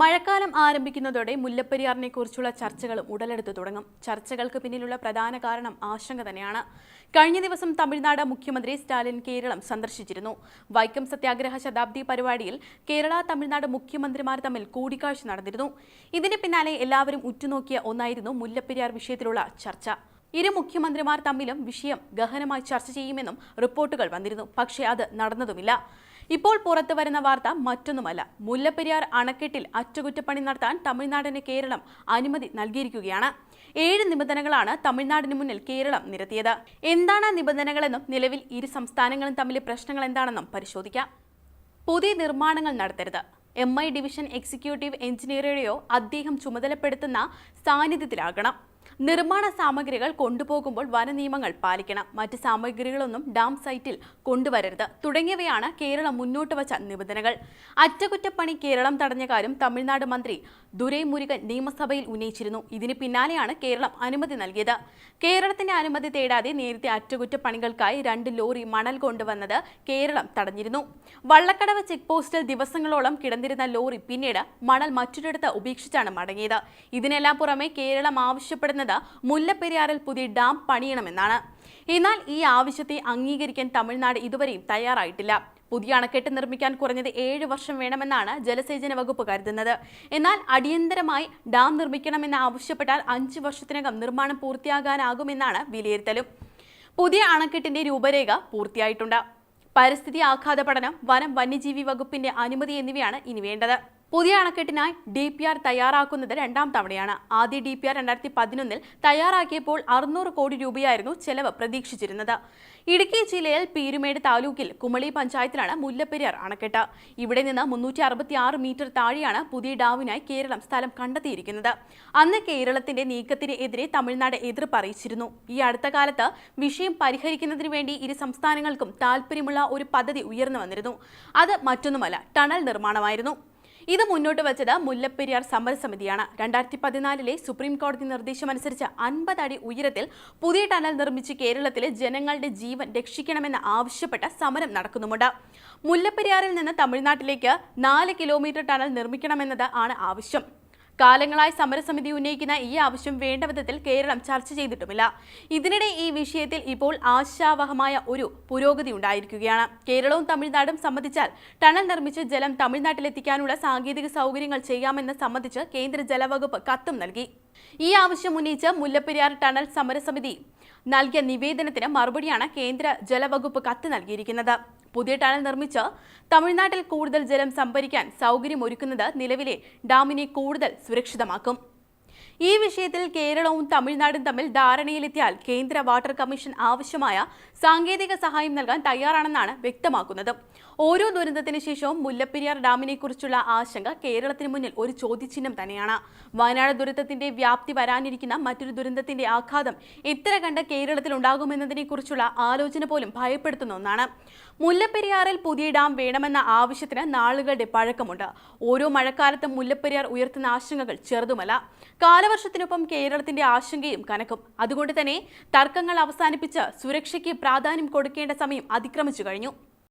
മഴക്കാലം ആരംഭിക്കുന്നതോടെ മുല്ലപ്പെരിയാറിനെ കുറിച്ചുള്ള ചർച്ചകളും ഉടലെടുത്തു തുടങ്ങും. ചർച്ചകൾക്ക് പിന്നിലുള്ള പ്രധാന കാരണം ആശങ്ക തന്നെയാണ്. കഴിഞ്ഞ ദിവസം തമിഴ്നാട് മുഖ്യമന്ത്രി സ്റ്റാലിൻ കേരളം സന്ദർശിച്ചിരുന്നു. വൈക്കം സത്യാഗ്രഹ ശതാബ്ദി പരിപാടിയിൽ കേരള തമിഴ്നാട് മുഖ്യമന്ത്രിമാർ തമ്മിൽ കൂടിക്കാഴ്ച നടന്നിരുന്നു. ഇതിന് പിന്നാലെ എല്ലാവരും ഉറ്റുനോക്കിയ ഒന്നായിരുന്നു മുല്ലപ്പെരിയാർ വിഷയത്തിലുള്ള ചർച്ച. ഇരു മുഖ്യമന്ത്രിമാർ തമ്മിലും വിഷയം ഗഹനമായി ചർച്ച ചെയ്യുമെന്നും റിപ്പോർട്ടുകൾ വന്നിരുന്നു. പക്ഷേ അത് നടന്നതുമില്ല. ഇപ്പോൾ പുറത്തു വരുന്ന വാർത്ത മറ്റൊന്നുമല്ല. മുല്ലപ്പെരിയാർ അണക്കെട്ടിൽ അറ്റകുറ്റപ്പണി നടത്താൻ തമിഴ്നാടിന് കേരളം അനുമതി നൽകിയിരിക്കുകയാണ്. ഏഴ് നിബന്ധനകളാണ് തമിഴ്നാടിന് മുന്നിൽ കേരളം നിരത്തിയത്. എന്താണ് നിബന്ധനകളെന്നും നിലവിൽ ഇരു സംസ്ഥാനങ്ങളും തമ്മിലെ പ്രശ്നങ്ങൾ എന്താണെന്നും പരിശോധിക്കാം. പുതിയ നിർമ്മാണങ്ങൾ നടത്തരുത്. എം ഐ ഡിവിഷൻ എക്സിക്യൂട്ടീവ് എഞ്ചിനീയറുടെയോ അദ്ദേഹം ചുമതലപ്പെടുത്തുന്ന സാന്നിധ്യത്തിലാകണം. നിർമ്മാണ സാമഗ്രികൾ കൊണ്ടുപോകുമ്പോൾ വന നിയമങ്ങൾ പാലിക്കണം. മറ്റ് സാമഗ്രികളൊന്നും ഡാം സൈറ്റിൽ കൊണ്ടുവരരുത്. തുടങ്ങിയവയാണ് കേരളം മുന്നോട്ട് വച്ച നിബന്ധനകൾ. അറ്റകുറ്റപ്പണി കേരളം തടഞ്ഞ കാര്യം തമിഴ്നാട് മന്ത്രി ദുരൈ മുരുകൻ നിയമസഭയിൽ ഉന്നയിച്ചിരുന്നു. ഇതിന് പിന്നാലെയാണ് കേരളം അനുമതി നൽകിയത്. കേരളത്തിന്റെ അനുമതി തേടാതെ നേരത്തെ അറ്റകുറ്റപ്പണികൾക്കായി രണ്ട് ലോറി മണൽ കൊണ്ടുവന്നത് കേരളം തടഞ്ഞിരുന്നു. വള്ളക്കടവ് ചെക്ക് പോസ്റ്റിൽ ദിവസങ്ങളോളം കിടന്നിരുന്ന ലോറി പിന്നീട് മണൽ മറ്റൊരിടത്ത് ഉപേക്ഷിച്ചാണ് മടങ്ങിയത്. ഇതിനെല്ലാം പുറമെ കേരളം ആവശ്യപ്പെടുന്നത് മുല്ലപ്പെരിയാറിൽ പുതിയ ഡാം പണിയണമെന്നാണ്. എന്നാൽ ഈ ആവശ്യത്തെ അംഗീകരിക്കാൻ തമിഴ്നാട് ഇതുവരെയും തയ്യാറായിട്ടില്ല. പുതിയ അണക്കെട്ട് നിർമ്മിക്കാൻ കുറഞ്ഞത് ഏഴ് വർഷം വേണമെന്നാണ് ജലസേചന വകുപ്പ് കരുതുന്നത്. എന്നാൽ അടിയന്തരമായി ഡാം നിർമ്മിക്കണമെന്ന് ആവശ്യപ്പെട്ടാൽ അഞ്ച് വർഷത്തിനകം നിർമ്മാണം പൂർത്തിയാകാനാകുമെന്നാണ് വിലയിരുത്തലും. പുതിയ അണക്കെട്ടിന്റെ രൂപരേഖ പൂർത്തിയായിട്ടുണ്ട്. പരിസ്ഥിതി ആഘാത പഠനം വനം വന്യജീവി വകുപ്പിന്റെ അനുമതി എന്നിവയാണ് ഇനി വേണ്ടത്. പുതിയ അണക്കെട്ടിനായി ഡി പി ആർ തയ്യാറാക്കുന്നത് രണ്ടാം തവണയാണ്. ആദ്യ ഡി പി ആർ രണ്ടായിരത്തി പതിനൊന്നിൽ തയ്യാറാക്കിയപ്പോൾ അറുന്നൂറ് കോടി രൂപയായിരുന്നു ചെലവ് പ്രതീക്ഷിച്ചിരുന്നത്. ഇടുക്കി ജില്ലയിൽ പീരുമേട് താലൂക്കിൽ കുമളി പഞ്ചായത്തിലാണ് മുല്ലപ്പെരിയാർ അണക്കെട്ട്. ഇവിടെ നിന്ന് മുന്നൂറ്റി അറുപത്തി ആറ് മീറ്റർ താഴെയാണ് പുതിയ ഡാമിനായി കേരളം സ്ഥലം കണ്ടെത്തിയിരിക്കുന്നത്. അന്ന് കേരളത്തിന്റെ നീക്കത്തിനെതിരെ തമിഴ്നാട് എതിർപ്പ് അറിയിച്ചിരുന്നു. ഈ അടുത്ത കാലത്ത് വിഷയം പരിഹരിക്കുന്നതിന് വേണ്ടി ഇരു സംസ്ഥാനങ്ങൾക്കും താല്പര്യമുള്ള ഒരു പദ്ധതി ഉയർന്നു വന്നിരുന്നു. അത് മറ്റൊന്നുമല്ല ടണൽ നിർമ്മാണമായിരുന്നു. ഇത് മുന്നോട്ട് വച്ചത് മുല്ലപ്പെരിയാർ സമരസമിതിയാണ് രണ്ടായിരത്തി പതിനാലിലെ സുപ്രീം കോടതി നിർദ്ദേശമനുസരിച്ച് അൻപത് അടി ഉയരത്തിൽ പുതിയ ടണൽ നിർമ്മിച്ച് കേരളത്തിലെ ജനങ്ങളുടെ ജീവൻ രക്ഷിക്കണമെന്ന് ആവശ്യപ്പെട്ട് സമരം നടക്കുന്നുമുണ്ട്. മുല്ലപ്പെരിയാറിൽ നിന്ന് തമിഴ്നാട്ടിലേക്ക് നാല് കിലോമീറ്റർ ടണൽ നിർമ്മിക്കണമെന്നത് ആണ് ആവശ്യം. കാലങ്ങളായി സമരസമിതി ഉന്നയിക്കുന്ന ഈ ആവശ്യം വേണ്ട വിധത്തിൽ കേരളം ചർച്ച ചെയ്തിട്ടുമില്ല. ഇതിനിടെ ഈ വിഷയത്തിൽ ഇപ്പോൾ ആശാവഹമായ ഒരു പുരോഗതി ഉണ്ടായിരിക്കുകയാണ്. കേരളവും തമിഴ്നാടും സംബന്ധിച്ചാൽ ടണൽ നിർമ്മിച്ച് ജലം തമിഴ്നാട്ടിലെത്തിക്കാനുള്ള സാങ്കേതിക സൗകര്യങ്ങൾ ചെയ്യാമെന്ന് സംബന്ധിച്ച് കേന്ദ്ര ജലവകുപ്പ് കത്തും നൽകി. ഈ ആവശ്യം ഉന്നയിച്ച് മുല്ലപ്പെരിയാർ ടണൽ സമരസമിതി നൽകിയ നിവേദനത്തിന് മറുപടിയാണ് കേന്ദ്ര ജലവകുപ്പ് കത്ത് നൽകിയിരിക്കുന്നത്. പുതിയ ടണൽ നിർമ്മിച്ച് തമിഴ്നാട്ടിൽ കൂടുതൽ ജലം സംഭരിക്കാൻ സൗകര്യമൊരുക്കുന്നത് നിലവിലെ ഡാമിനെ കൂടുതൽ സുരക്ഷിതമാക്കും. ഈ വിഷയത്തിൽ കേരളവും തമിഴ്നാടും തമ്മിൽ ധാരണയിലെത്തിയാൽ കേന്ദ്ര വാട്ടർ കമ്മീഷൻ ആവശ്യമായ സാങ്കേതിക സഹായം നൽകാൻ തയ്യാറാണെന്നാണ് വ്യക്തമാക്കുന്നത്. ഓരോ ദുരന്തത്തിന് ശേഷവും മുല്ലപ്പെരിയാർ ഡാമിനെക്കുറിച്ചുള്ള ആശങ്ക കേരളത്തിന് മുന്നിൽ ഒരു ചോദ്യചിഹ്നം തന്നെയാണ്. വയനാട് ദുരന്തത്തിന്റെ വ്യാപ്തി വരാനിരിക്കുന്ന മറ്റൊരു ദുരന്തത്തിന്റെ ആഘാതം എത്ര കണ്ട് കേരളത്തിൽ ഉണ്ടാകുമെന്നതിനെക്കുറിച്ചുള്ള ആലോചന പോലും ഭയപ്പെടുത്തുന്ന ഒന്നാണ്. മുല്ലപ്പെരിയാറിൽ പുതിയ ഡാം വേണമെന്ന ആവശ്യത്തിന് നാളുകളുടെ പഴക്കമുണ്ട്. ഓരോ മഴക്കാലത്തും മുല്ലപ്പെരിയാർ ഉയർത്തുന്ന ആശങ്കകൾ ചെറുതുമല്ല. കാലവർഷത്തിനൊപ്പം കേരളത്തിന്റെ ആശങ്കയും കനക്കും. അതുകൊണ്ട് തന്നെ തർക്കങ്ങൾ അവസാനിപ്പിച്ച് സുരക്ഷയ്ക്ക് പ്രാധാന്യം കൊടുക്കേണ്ട സമയം അതിക്രമിച്ചു കഴിഞ്ഞു.